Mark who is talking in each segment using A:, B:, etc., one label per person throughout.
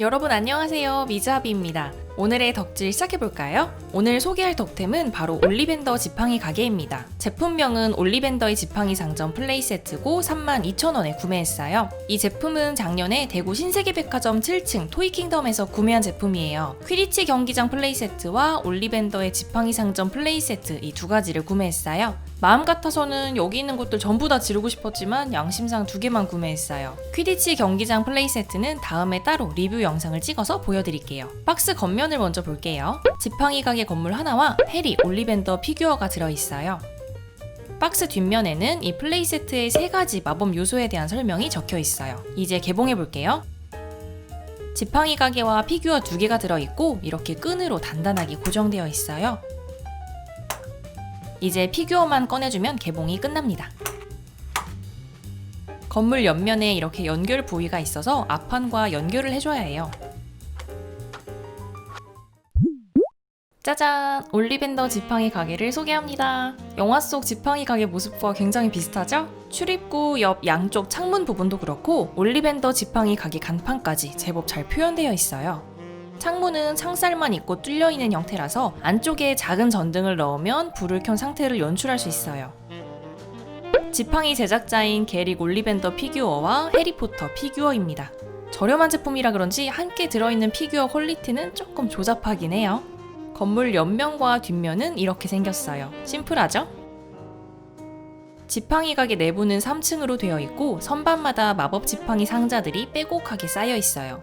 A: 여러분 안녕하세요. 미즈하비입니다. 오늘의 덕질 시작해볼까요? 오늘 소개할 덕템은 바로 올리벤더 지팡이 가게입니다. 제품명은 올리벤더의 지팡이 상점 플레이 세트고 32,000원에 구매했어요. 이 제품은 작년에 대구 신세계백화점 7층 토이킹덤에서 구매한 제품이에요. 퀴리치 경기장 플레이 세트와 올리벤더의 지팡이 상점 플레이 세트 이 두 가지를 구매했어요. 마음 같아서는 여기 있는 것들 전부 다 지르고 싶었지만 양심상 두 개만 구매했어요. 퀴디치 경기장 플레이 세트는 다음에 따로 리뷰 영상을 찍어서 보여드릴게요. 박스 겉면을 먼저 볼게요. 지팡이 가게 건물 하나와 해리 올리벤더 피규어가 들어있어요. 박스 뒷면에는 이 플레이 세트의 세 가지 마법 요소에 대한 설명이 적혀 있어요. 이제 개봉해 볼게요. 지팡이 가게와 피규어 두 개가 들어있고 이렇게 끈으로 단단하게 고정되어 있어요. 이제 피규어만 꺼내주면 개봉이 끝납니다. 건물 옆면에 이렇게 연결 부위가 있어서 앞판과 연결을 해줘야 해요. 짜잔! 올리벤더 지팡이 가게를 소개합니다. 영화 속 지팡이 가게 모습과 굉장히 비슷하죠? 출입구 옆 양쪽 창문 부분도 그렇고 올리벤더 지팡이 가게 간판까지 제법 잘 표현되어 있어요. 창문은 창살만 있고 뚫려 있는 형태라서 안쪽에 작은 전등을 넣으면 불을 켠 상태를 연출할 수 있어요. 지팡이 제작자인 게릭 올리벤더 피규어와 해리포터 피규어입니다. 저렴한 제품이라 그런지 함께 들어있는 피규어 퀄리티는 조금 조잡하긴 해요. 건물 옆면과 뒷면은 이렇게 생겼어요. 심플하죠? 지팡이 가게 내부는 3층으로 되어 있고 선반마다 마법 지팡이 상자들이 빼곡하게 쌓여 있어요.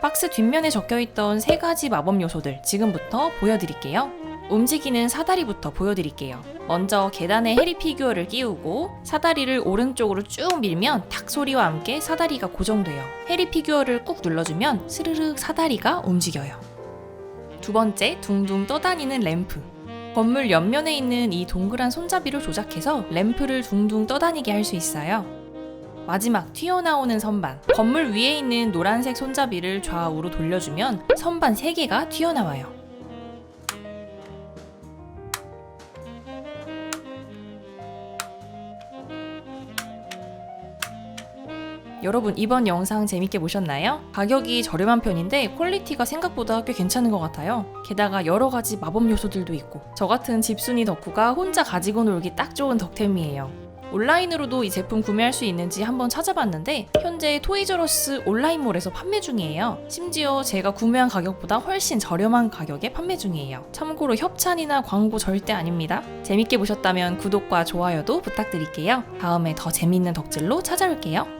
A: 박스 뒷면에 적혀있던 세 가지 마법 요소들 지금부터 보여드릴게요. 움직이는 사다리부터 보여드릴게요. 먼저 계단에 해리 피규어를 끼우고 사다리를 오른쪽으로 쭉 밀면 탁 소리와 함께 사다리가 고정돼요. 해리 피규어를 꾹 눌러주면 스르륵 사다리가 움직여요. 두 번째, 둥둥 떠다니는 램프. 건물 옆면에 있는 이 동그란 손잡이를 조작해서 램프를 둥둥 떠다니게 할 수 있어요. 마지막 튀어나오는 선반. 건물 위에 있는 노란색 손잡이를 좌우로 돌려주면 선반 3개가 튀어나와요. 여러분 이번 영상 재밌게 보셨나요? 가격이 저렴한 편인데 퀄리티가 생각보다 꽤 괜찮은 것 같아요. 게다가 여러 가지 마법 요소들도 있고 저 같은 집순이 덕후가 혼자 가지고 놀기 딱 좋은 덕템이에요. 온라인으로도 이 제품 구매할 수 있는지 한번 찾아봤는데 현재 토이저러스 온라인몰에서 판매 중이에요. 심지어 제가 구매한 가격보다 훨씬 저렴한 가격에 판매 중이에요. 참고로 협찬이나 광고 절대 아닙니다. 재밌게 보셨다면 구독과 좋아요도 부탁드릴게요. 다음에 더 재밌는 덕질로 찾아올게요.